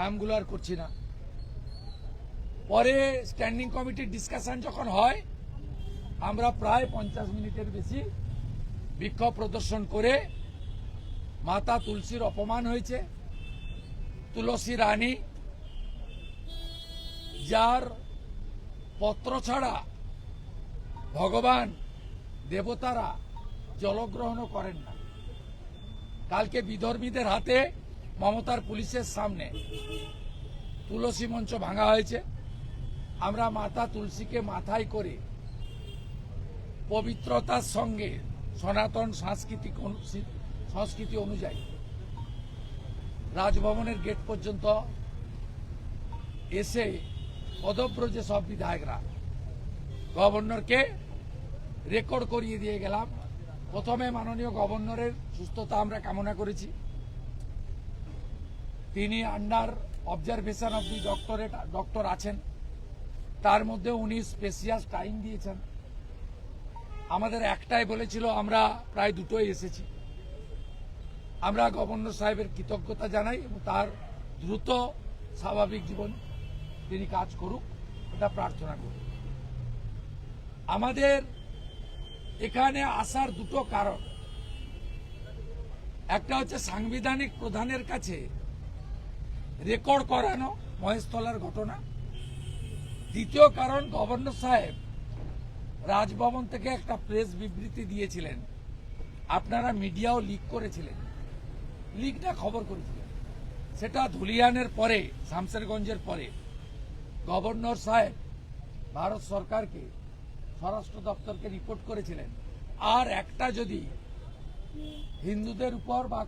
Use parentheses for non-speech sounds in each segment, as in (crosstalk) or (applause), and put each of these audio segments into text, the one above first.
নামগুলো আর করছি না। পরে স্ট্যান্ডিং কমিটির ডিসকাশন যখন হয়, আমরা প্রায় পঞ্চাশ মিনিটের বেশি বিক্ষোভ প্রদর্শন করে মাতা তুলসীর অপমান হয়েছে। তুলসী রানী যার পত্র ছাড়া ভগবান দেবতারা জলগ্রহণও করেন না। কালকে বিধর্মীদের হাতে মমতার পুলিশের সামনে তুলসী মঞ্চ ভাঙা হয়েছে। আমরা মাতা তুলসীকে মাথায় করে পবিত্রতার সঙ্গে সনাতন সাংস্কৃতিক সংস্কৃতি অনুযায়ী রাজভবনের গেট পর্যন্ত এসে পদব্রজে সব বিধায়করা, গভর্নরকে রেকর্ড করিয়ে দিয়ে গেলাম। প্রথমে মাননীয় গভর্নরের সুস্থতা আমরা কামনা করেছি। তিনি under observation of the doctorate doctor আছেন। তার মধ্যে উনি স্পেশিয়াস টাইম দিয়েছেন। আমাদের একটাই বলেছিল, আমরা প্রায় দুটোই এসেছি। আমরা গভর্নর সাহেবের কৃতজ্ঞতা জানাই এবং তার দ্রুত স্বাভাবিক জীবন তিনি কাজ করুক, এটা প্রার্থনা করি। আমাদের এখানে আসার দুটো কারণ। একটা হচ্ছে সাংবিধানিক প্রধানের কাছে রেকর্ড করানো মহেশতলার ঘটনা। দ্বিতীয় কারণ, গভর্নর সাহেব রাজভবন থেকে একটা প্রেস বিবৃতি দিয়েছিলেন। আপনারা মিডিয়াও লিক করেছিলেন। লিকটা খবর করেছিলেন। সেটা ধুলিয়ানের পরে শামসেরগঞ্জের পরে। গভর্নর সাহেব ভারত সরকারকে, স্বরাষ্ট্র দপ্তরকে রিপোর্ট করেছিলেন। আর একটা যদি হিন্দুদের উপর বা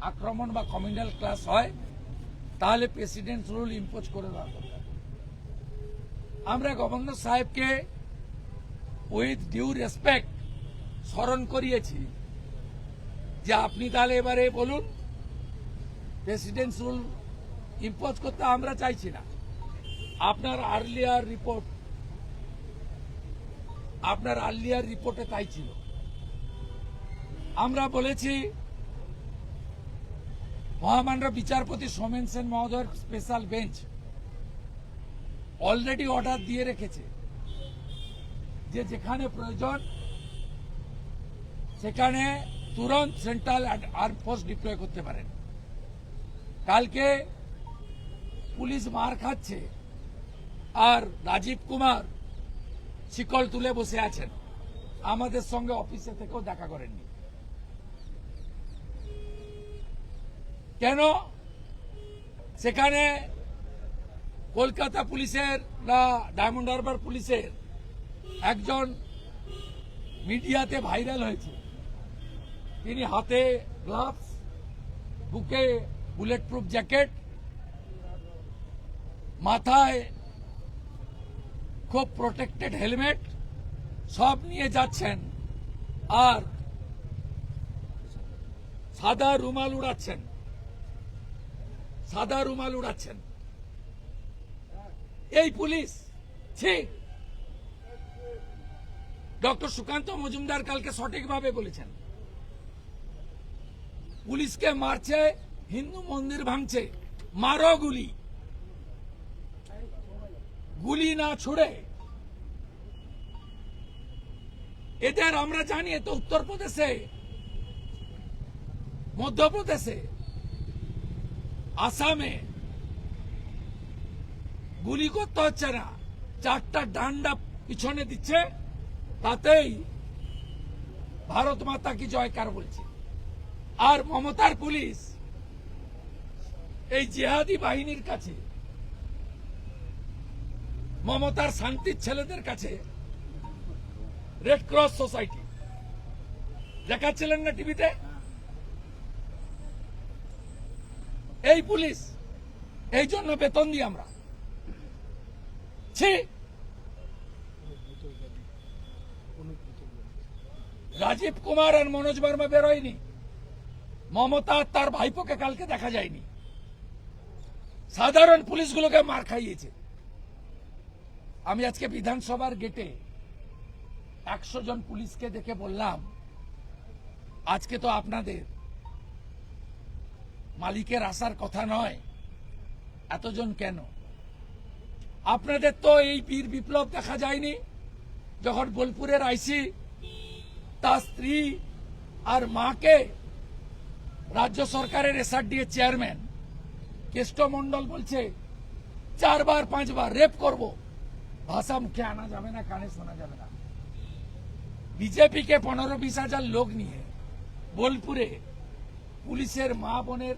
আক্রমণ বা কমিউনাল ক্লাস হয় তাহলে প্রেসিডেন্ট রুল ইম্পোজ করে দেওয়া দরকার। আমরা গভর্নর সাহেবকে উইথ ডিউ রেসপেক্ট স্মরণ করিয়েছি যে আপনি তাহলে এবারে বলুন প্রেসিডেন্ট রুল ইম্পোজ করতে আমরা চাইছি না। আপনার আর্লিয়ার রিপোর্ট আপনার আর্লিয়ার রিপোর্টে তাই ছিল। আমরা বলেছি মহামান্য বিচারপতি সোমেন সেন মহোদয়ের স্পেশাল বেঞ্চ অলরেডি অর্ডার দিয়ে রেখেছে যে যেখানে প্রয়োজন সেখানে তুরন্ত সেন্ট্রাল আর্ম ফোর্স ডিপ্লয় করতে পারেন। কালকে পুলিশ মার খাচ্ছে আর রাজীব কুমার শিকল তুলে বসে আছেন। আমাদের সঙ্গে অফিসে থেকেও দেখা করেননি। কেন? সেখানে কলকাতা পুলিশের না ডায়মন্ড হারবার পুলিশের একজন মিডিয়াতে ভাইরাল হয়েছে। তিনি হাতে গ্লাভস, বুকে বুলেট প্রুফ জ্যাকেট, মাথায় খুব প্রোটেক্টেড হেলমেট, সব নিয়ে যাচ্ছেন আর সাদা রুমাল উড়াচ্ছেন। সাদা রুমাল উড়াচ্ছেন। এই পুলিশ ঠিক ডক্টর সুকান্ত মজুমদার কালকে সঠিকভাবে বলেছেন। পুলিশকে মারছে, হিন্দু মন্দির ভাঙছে, মারো গুলি। গুলি না ছুড়ে। এদের আমরা জানি তো উত্তরপ্রদেশে, মধ্যপ্রদেশে। আসামে। গুলি করতে হচ্ছে না। চারটা ডান্ডা পিছনে দিচ্ছে, তাতেই ভারত মাতা কি জয়কার বলছে আর মমতার পুলিশ এই জেহাদি বাহিনীর কাছে, মমতার শান্তির ছেলেদের কাছে রেড ক্রস সোসাইটি দেখাচ্ছিলেন না টিভিতে? এই পুলিশ, এই জন্য বেতন দিই আমরা। রাজীব কুমার আর মনোজ বর্মা বেরোয়নি। মমতা তার ভাইপোকে কালকে দেখা যায়নি। সাধারণ পুলিশগুলোকে মার খাইয়েছে। আমি আজকে বিধানসভার গেটে একশো জন পুলিশকে দেখে বললাম, আজকে তো আপনাদের মালিকের আসার কথা নয়। এতজন কেন? আপনাদের তো এই বীর বিপ্লব দেখা যায়নি। যখন বোলপুরের আইসি, তার স্ত্রী আর মাকে রাজ্য সরকারের এসআরডিএ চেয়ারম্যান, কেষ্ট মন্ডল বলছে, চারবার, পাঁচবার রেপ করব। ভাষা মুখে আনা যাবে না, কানে শোনা যাবে না। বিজেপিকে পনেরো, বিশ হাজার লোক নিয়ে বোলপুরে পুলিশের মা বোনের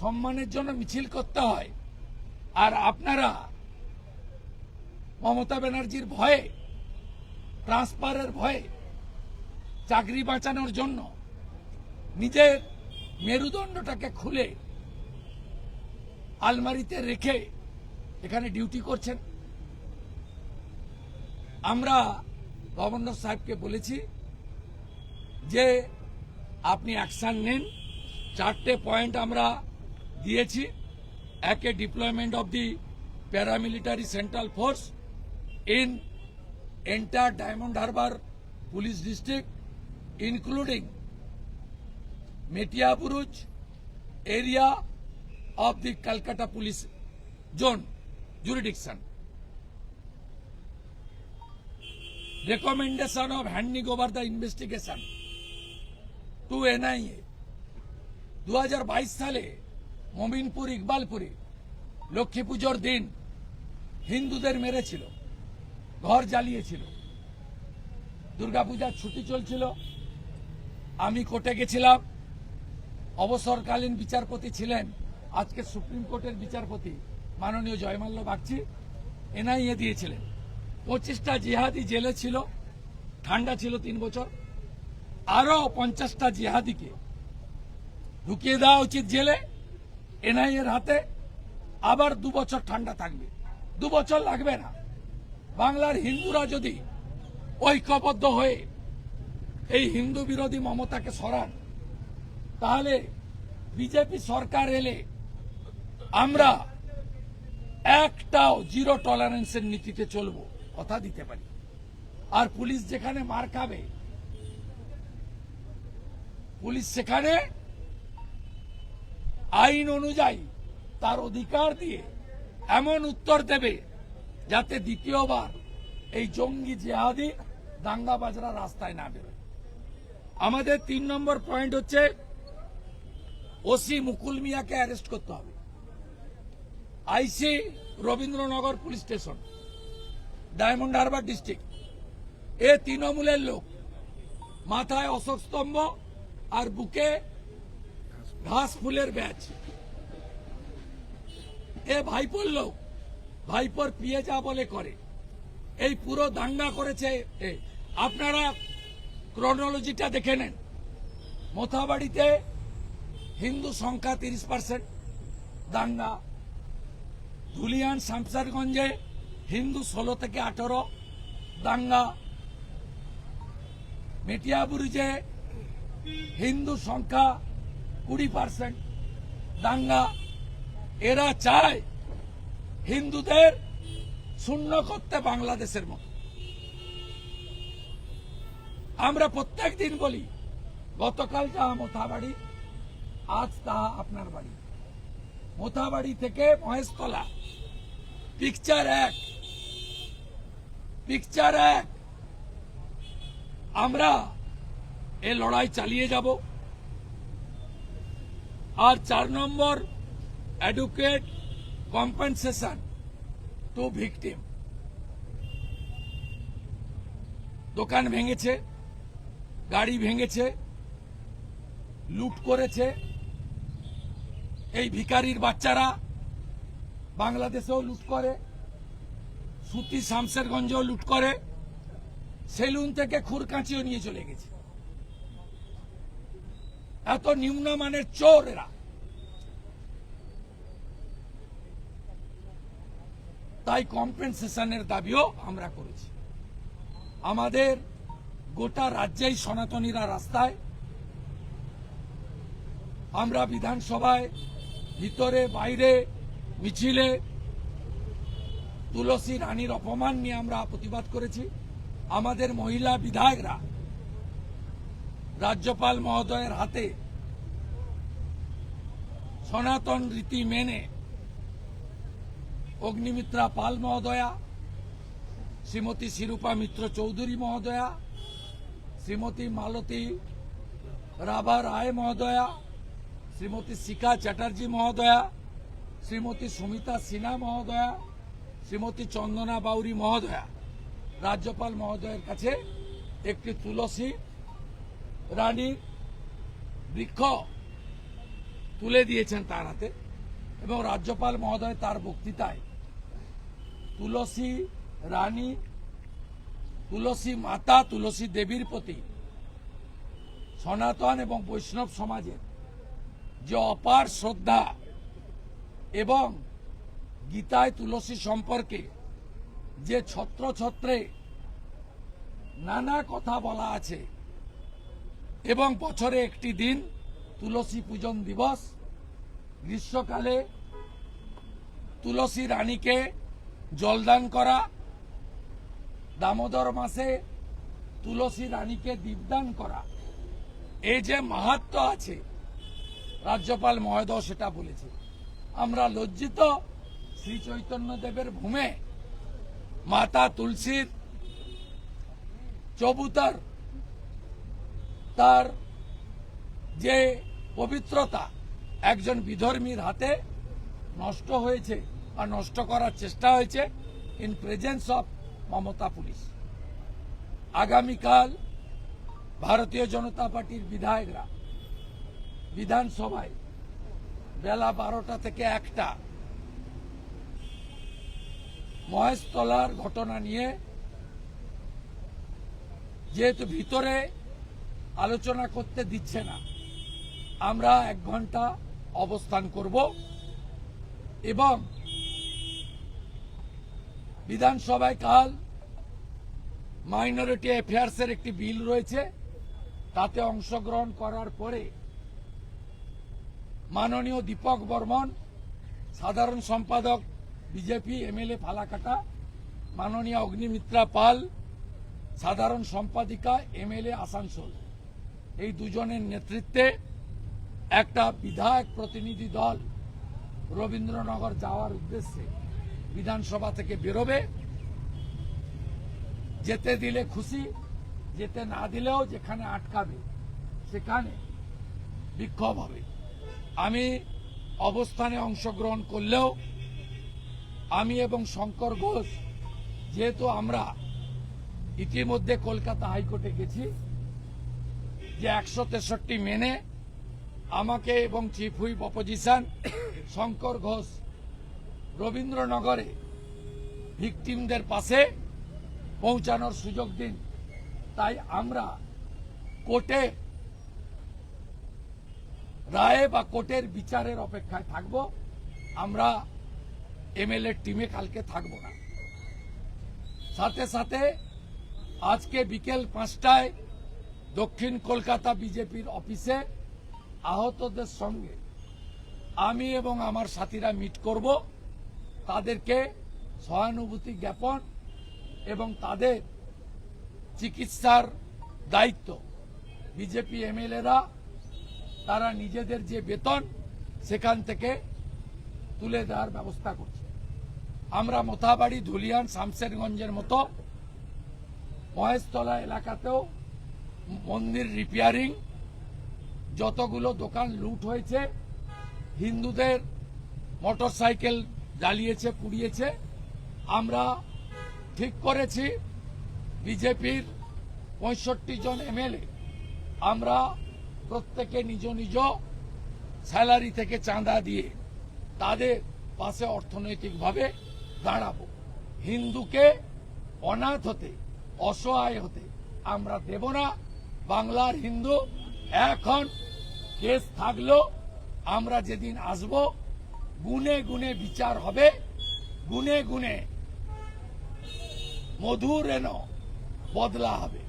সম্মানের জন্য মিছিল করতে হয়। আর আপনারা মমতা ব্যানার্জির ভয়ে, ট্রান্সফারের ভয়ে চাকরি বাঁচানোর জন্য নিজের মেরুদণ্ডটাকে খুলে আলমারিতে রেখে এখানে ডিউটি করছেন। আমরা গভর্নর সাহেবকে বলেছি যে আপনি অ্যাকশন নিন। চারটে পয়েন্ট আমরা দিয়েছি। একে deployment of the paramilitary central force in entire Diamond Harbour police district including Metiabruz area of the Calcutta police zone jurisdiction Recommendation of handing over the investigation. To NIA. 2022 সালে মমিনপুর ইকবালপুরে লক্ষ্মী পুজোর দিন হিন্দুদের মেরেছিল, ঘর জ্বালিয়েছিল। দুর্গাপূজার ছুটি চলছিল, আমি কোর্টে গেছিলাম। অবসরকালীন বিচারপতি ছিলেন, আজকে সুপ্রিম কোর্টের বিচারপতি মাননীয় জয়মাল্য বাগচি, এনআইএ দিয়েছিলেন। পঁচিশটা জিহাদি জেলে ছিল, ঠান্ডা ছিল তিন বছর। আরও পঞ্চাশটা জিহাদিকে ঢুকিয়ে দেওয়া উচিত জেলে, এনআইএর হাতে। আবার দু বছর ঠান্ডা থাকবে। দু বছর লাগবে না। বাংলার হিন্দুরা যদি ঐক্যবদ্ধ হয়ে এই হিন্দু বিরোধী মমতাকে সরান, তাহলে বিজেপি সরকার এলে আমরা একটাও জিরো টলারেন্সের নীতিতে চলবো, কথা দিতে পারি। আর পুলিশ যেখানে মার খাবে পুলিশ সেখানে আইন অনুযায়ী তার অধিকার দিয়ে এমন উত্তর দেবে যাতে দ্বিতীয়বার এই জঙ্গি জেহাদি দাঙ্গা বাজরা রাস্তায় না বেরোয়। আমাদের তিন নম্বর পয়েন্ট হচ্ছে ওসি মুকুল মিয়াকে অ্যারেস্ট করতে হবে। IC Rabindranagar police station, Diamond Harbour district. এ তৃণমূলের লোক, মাথায় অশোক স্তম্ভ আর বুকে ঘাস ফুলের ব্যাচ। এ ভাইপোর লোক, ভাইপোর পিয়ে যা বলে করে। এই পুরো দাঙ্গা করেছে আপনারা ক্রোনোলজিটা দেখে নেন। মোথাবাড়িতে হিন্দু সংখ্যা তিরিশ পার্সেন্ট দাঙ্গা। ধুলিয়ান শামসারগঞ্জে হিন্দু ষোলো থেকে আঠারো, দাঙ্গা। মেটিয়াবুরুজে হিন্দু সংখ্যা কুড়ি পার্সেন্ট দাঙ্গা, এরা চায় হিন্দুদের শূন্য করতে বাংলাদেশের মতো। আমরা প্রত্যেক দিন বলি, গতকাল যা মোথাবাড়ি, আজ তা আপনার বাড়ি। মোথাবাড়ি থেকে মহেশতলা পিকচার এক। পিকচার এক। আমরা এ লড়াই চালিয়ে যাব। আর চার নম্বর অ্যাডুকেট কম্পেনসেশন টু ভিকটিম দোকান ভেঙেছে, গাড়ি ভেঙেছে, লুট করেছে। এই ভিকারির বাচ্চারা বাংলাদেশেও লুট করে, সুতি শামসেরগঞ্জেও লুট করে, সেলুন থেকে খুরকাঁচিও নিয়ে চলে গেছে। এত নিম্নমানের চোর এরা তাই কম্পেনসেশনের দাবিও আমরা করেছি। আমাদের গোটা রাজ্যেই সনাতনীরা রাস্তায় আমরা বিধানসভায় ভিতরে, বাইরে, মিছিলে তুলসী রানীর অপমান নিয়ে আমরা প্রতিবাদ করেছি। আমাদের মহিলা বিধায়করা রাজ্যপাল মহোদয়ের হাতে সনাতন রীতি মেনে অগ্নিমিত্রা পাল মহোদয়া, শ্রীমতী শিরূপা মিত্র চৌধুরী মহোদয়া, শ্রীমতী মালতী রাভা রায় মহোদয়া, শ্রীমতী শিখা চ্যাটার্জি মহোদয়া, শ্রীমতী সুমিতা সিনহা মহোদয়া, শ্রীমতী চন্দনা বাউরি মহোদয়া। রাজ্যপাল মহোদয়ের কাছে একটি তুলসী রানীর বৃক্ষ তুলে দিয়েছেন তার হাতে এবং রাজ্যপাল মহোদয় তার বক্তৃতায় তুলসী রানী, তুলসী মাতা, তুলসী দেবীর প্রতি সনাতন এবং বৈষ্ণব সমাজের যে অপার শ্রদ্ধা এবং গীতায় তুলসী সম্পর্কে যে ছত্র ছত্রে নানা কথা বলা আছে এবং বছরে একটি দিন তুলসী পূজন দিবস। গ্রীষ্মকালে তুলসী রানীকে জলদান করা। দামোদর মাসে তুলসী রানীকে দীপদান করা। এই যে মাহাত্ম আছে, রাজ্যপাল মহোদয় সেটা বলেছে। আমরা লজ্জিত শ্রী চৈতন্য দেবের ভূমে মাতা তুলসীর চবুতার তার যে পবিত্রতা একজন বিধর্মীর হাতে নষ্ট হয়েছে বা নষ্ট করার চেষ্টা হয়েছে in presence of Mamata police. আগামীকাল ভারতীয় জনতা পার্টির বিধায়করা বিধানসভায় বেলা বারোটা থেকে একটা মহেশতলার ঘটনা নিয়ে যেহেতু ভিতরে আলোচনা করতে দিচ্ছে না। আমরা এক ঘণ্টা অবস্থান করব এবং বিধানসভায় কাল মাইনরিটি অ্যাফেয়ার্সের একটি বিল রয়েছে, তাতে অংশগ্রহণ করার পরে মাননীয় দীপক বর্মন, সাধারণ সম্পাদক বিজেপি এমএলএ ফালাকাটা, মাননীয় অগ্নিমিত্রা পাল, সাধারণ সম্পাদিকা এমএলএ আসানসোল। এই দুজনের নেতৃত্বে একটা বিধায়ক প্রতিনিধি দল রবীন্দ্রনগর যাওয়ার উদ্দেশ্যে বিধানসভা থেকে বেরোবে। যেতে দিলে খুশি, যেতে না দিলেও যেখানে আটকাবে, সেখানে বিক্ষোভ হবে। আমি অবস্থানে অংশগ্রহণ করলেও আমি এবং শঙ্কর ঘোষ, যেহেতু আমরা ইতিমধ্যে কলকাতা হাইকোর্টে গেছি যে একশো তেষট্টি মেনে আমাকে এবং chief whip opposition Shankar Ghosh রবীন্দ্রনগরে ভিকটিমদের পাশে পৌঁছানোর সুযোগ দিন। তাই আমরা কোর্টে রায়ে বা কোর্টের বিচারের অপেক্ষায় থাকব। আমরা এমএলএ টিমে কালকে থাকব না। সাথে সাথে আজকে বিকেল পাঁচটায় দক্ষিণ কলকাতা বিজেপির অফিসে আহতদের সঙ্গে আমি এবং আমার সাথীরা মিট করব। তাদেরকে সহানুভূতি জ্ঞাপন এবং তাদের চিকিৎসার দায়িত্ব। বিজেপি এমএলএরা, তারা নিজেদের যে বেতন, সেখান থেকে তুলে দেওয়ার ব্যবস্থা করছে। আমরা মোথাবাড়ি, ধুলিয়ান, শামশেরগঞ্জের মতো মহেশতলা এলাকাতেও মন্দির রিপেয়ারিং যতগুলো দোকান লুট হয়েছে, হিন্দুদের মোটরসাইকেল জ্বালিয়েছে পুড়িয়েছে আমরা ঠিক করেছি, বিজেপির পঁয়ষট্টি জন এমএলএ আমরা প্রত্যেকে নিজ নিজ স্যালারি থেকে চাঁদা দিয়ে তাদের পাশে অর্থনৈতিকভাবে দাঁড়াবো। হিন্দুকে অনাথ হতে, অসহায় হতে আমরা দেব না। বাংলার হিন্দু এখন কেস থাকলেও আমরা যেদিন আসব গুনে গুনে বিচার হবে গুনে গুনে মধুর এন বদলা হবে।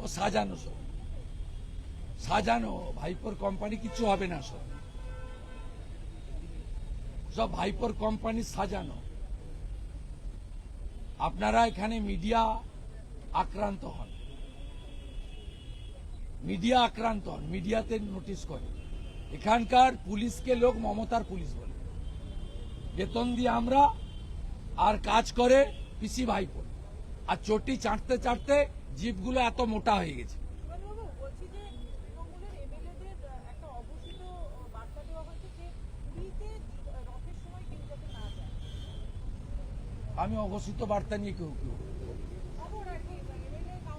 ও সাজানো সব। সাজানো, ভাইপোর কোম্পানি কিছু হবে না সব। সব ভাইপোর কোম্পানি সাজানো। আপনারা এখানে মিডিয়া আক্রান্ত হন। মিডিয়া আক্রান্ত হন, মিডিয়াতে নোটিশ করে এখানকার পুলিশকে লোক মমতার পুলিশ বলে। বেতন দিয়ে আমরা আর কাজ করে পিসি ভাইপো। আর চটি চাটতে চাটতে জিপগুলো এত মোটা হয়ে গেছে বাবু বলছি যে তৃণমূলের এমএলএদের একটা অঘোষিত বার্তা দেওয়া হয়েছে যে পুরীতে রথের সময় কেউ যাতে না যায় আমি অঘোষিত বার্তা নিয়ে কেউ কেউ।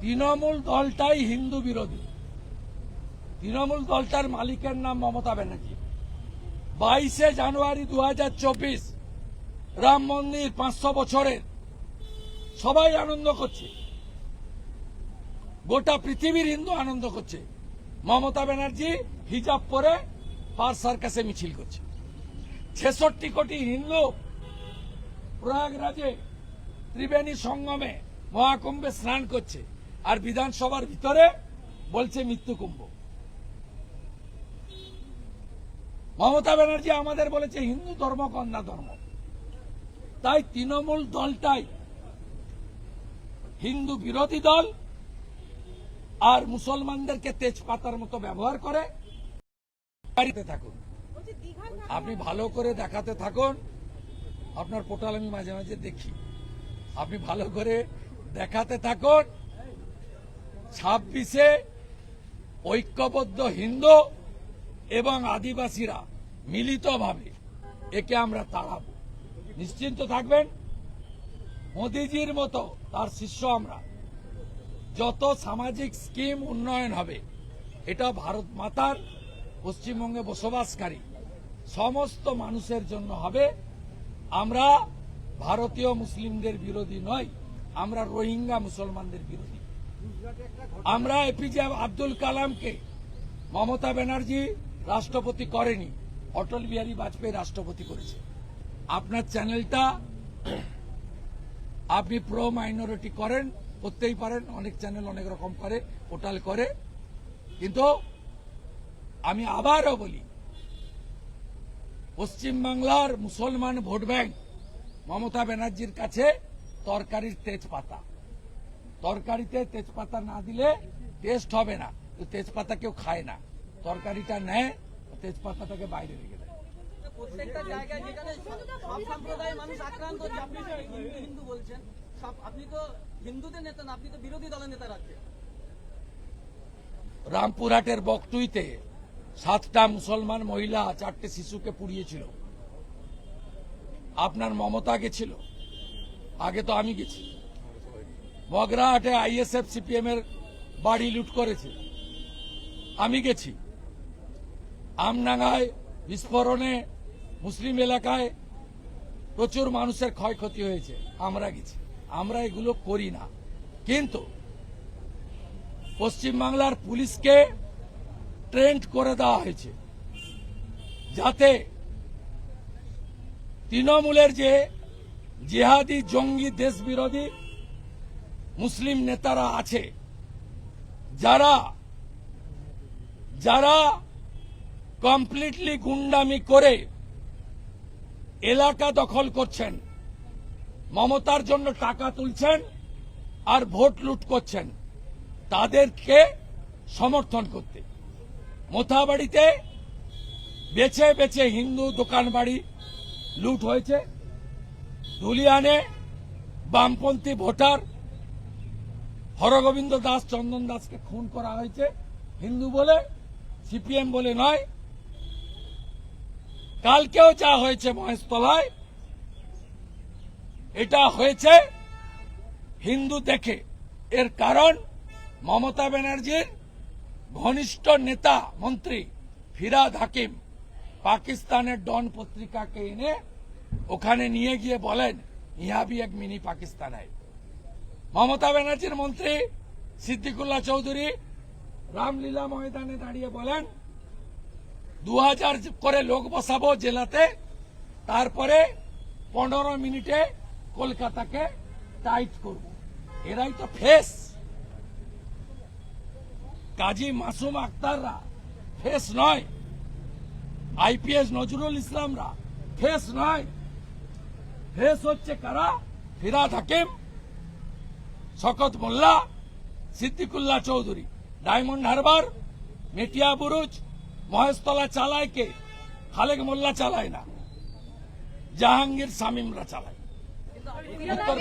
তৃণমূল দলটাই হিন্দু বিরোধী। তৃণমূল দলটার মালিকের নাম মমতা ব্যানার্জি। বাইশে জানুয়ারি দু হাজার চব্বিশ, রাম মন্দির পাঁচশো বছরের। সবাই আনন্দ করছে। গোটা পৃথিবীর হিন্দু আনন্দ করছে। মমতা ব্যানার্জি হিজাব পরে পার সার্কাসে মিছিল করছে। ছেষট্টি কোটি হিন্দু প্রয়াগরাজে ত্রিবেণী সঙ্গমে মহাকুম্ভে স্নান করছে আর বিধানসভার ভিতরে বলছে মৃত্যু কুম্ভ। মমতা ব্যানার্জি আমাদের বলেছে হিন্দু ধর্ম কন্যা ধর্ম। তাই তৃণমূল দলটাই হিন্দু বিরোধী দল আর মুসলমানদেরকে তেজপাতার মতো ব্যবহার করে থাকুন। আপনি ভালো করে দেখাতে থাকুন। আপনার পোর্টাল আমি মাঝে মাঝে দেখি। আপনি ভালো করে দেখাতে থাকুন। ছাব্বিশে ঐক্যবদ্ধ হিন্দু এবং আদিবাসীরা মিলিতভাবে একে আমরা তাড়াবো। নিশ্চিন্ত থাকবেন? মোদিজির মতো তার শিষ্য আমরা। যত সামাজিক স্কিম উন্নয়ন হবে, এটা ভারত মাতার পশ্চিমবঙ্গে বসবাসকারী সমস্ত মানুষের জন্য হবে। আমরা ভারতীয় মুসলিমদের বিরোধী নই আমরা রোহিঙ্গা মুসলমানদের বিরোধী। আমরা এপিজে আব্দুল কালামকে মমতা ব্যানার্জি রাষ্ট্রপতি করেনি, অটল বিহারী বাজপেয়ী রাষ্ট্রপতি করেছে। আপনার চ্যানেলটা (clears throat) আপনি প্রো মাইনরিটি করেন, করতেই পারেন, অনেক চ্যানেল অনেক রকম করে, পোর্টাল করে। কিন্তু আমি আবারও বলি পশ্চিমবাংলার মুসলমান ভোট ব্যাংক মমতা ব্যানার্জির কাছে তরকারির তেজপাতা। তরকারিতে তেজপাতা না দিলে টেস্ট হবে না। তেজপাতা কেউ খায় না। তরকারিটা নেয় তেজপাতাটাকে বাইরে রেখে দেয়। প্রত্যেকটা জায়গায় যেখানে সব সম্প্রদায়ের মানুষ আক্রান্ত আপনি হিন্দু হিন্দু বলছেন সব আপনি তো হিন্দুদের নেতা না আপনি তো বিরোধী দলের নেতা রাখছেন রামপুরহাটের বকটুইতে সাতটা মুসলমান মহিলা চারটে শিশুকে পুড়িয়েছিল। আপনার মমতা গেছিল। আগে তো আমি গেছি। মগরাহাটে আইএসএফ, সিপিএম এর বাড়ি লুট করেছে। আমি গেছি। আমনাঙ্গায় বিস্ফোরণে মুসলিম এলাকায় প্রচুর মানুষের ক্ষয়ক্ষতি হয়েছে। আমরা গেছি। আমরা এগুলো করি না। কিন্তু পশ্চিমবাংলার পুলিশকে ট্রেন্ড করে দেওয়া হয়েছে। যাতে তৃণমূলের যে জেহাদি জঙ্গি দেশ বিরোধী মুসলিম নেতারা আছে, যারা যারা কমপ্লিটলি গুন্ডামি করে এলাকা দখল করছেন, মমতার জন্য টাকা তুলছেন আর ভোট লুট করছেন, তাদেরকে সমর্থন করতে। মোথাবাড়িতে বেছে বেছে হিন্দু দোকান বাড়ি লুট হয়েছে। ধুলিয়ানে বামপন্থী ভোটার হরগোবিন্দ দাস, চন্দন দাসকে খুন করা হয়েছে। হিন্দু বলে, সিপিএম বলে নয়। কালকেও যা হয়েছে মহেশতলায়, এটা হয়েছে হিন্দু দেখে। এর কারণ মমতা ব্যানার্জির ঘনিষ্ঠ নেতা মন্ত্রী ফিরাদ হাকিম পাকিস্তানের ডন পত্রিকাকে এনে ওখানে নিয়ে গিয়ে বলেন, ইহা ভি এক মিনি পাকিস্তান মমতা ব্যানার্জির মন্ত্রী সিদ্দিকুল্লাহ চৌধুরী রামলীলা ময়দানে দাঁড়িয়ে বলেন, দু হাজার করে লোক বসাবো জেলাতে, তারপরে পনেরো মিনিটে কলকাতাকে টাইট করব। এরাই তো ফেস। কাজী মাসুম আক্তাররা ফেস নয়। আইপিএস নজরুল ইসলামরা ফেস নয়। ফেস হচ্ছে কারা? ফিরাদ হাকিম শকত মোল্লা সিদ্দিকুল্লাহ চৌধুরী। ডায়মন্ড হারবার মেটিয়া বুরুজ মহেশতলা চালায় কে? খালেক মোল্লা চালায় না। জাহাঙ্গীর শামীমরা চালায়। উত্তর।